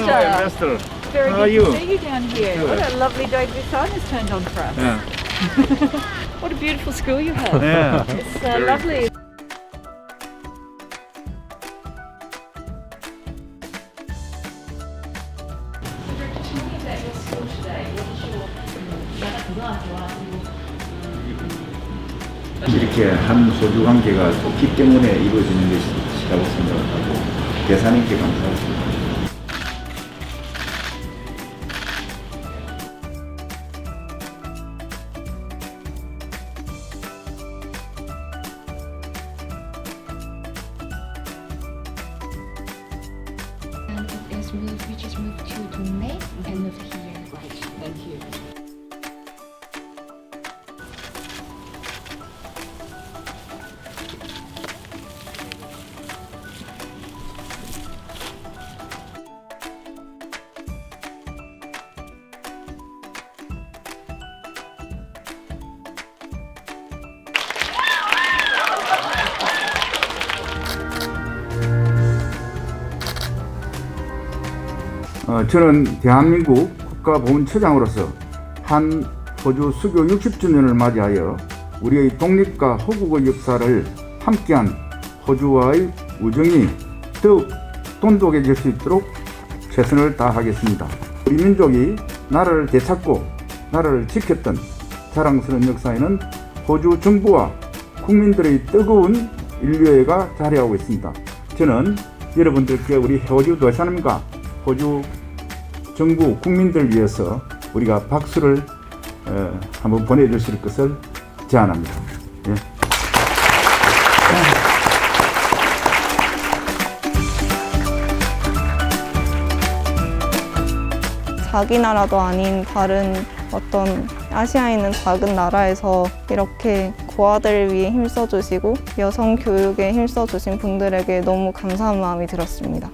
Esther. Very How are good you? to see you down here. Good. What a lovely day the sun has turned on for us. Yeah. What a beautiful school you have. Yeah. It's uh, Very lovely. 이렇게 한 소주 관계가 좋기 때문에 이루어지는 것이라고 생각을 하고 대사님께 감사합니다. We just move to the neck and of here. Right. Thank you. 어, 저는 대한민국 국가보훈처장으로서 한 호주 수교 60주년을 맞이하여 우리의 독립과 호국의 역사를 함께한 호주와의 우정이 더욱 돈독해질 수 있도록 최선을 다하겠습니다. 우리 민족이 나라를 되찾고 나라를 지켰던 자랑스러운 역사에는 호주 정부와 국민들의 뜨거운 인류애가 자리하고 있습니다. 저는 여러분들께 우리 호주 도사님과 호주 정부 국민들 위해서 우리가 박수를 어, 한번 보내주실 것을 제안합니다. 예. 자기 나라도 아닌 다른 어떤 아시아에 있는 작은 나라에서 이렇게 고아들을 위해 힘써주시고 여성 교육에 힘써주신 분들에게 너무 감사한 마음이 들었습니다.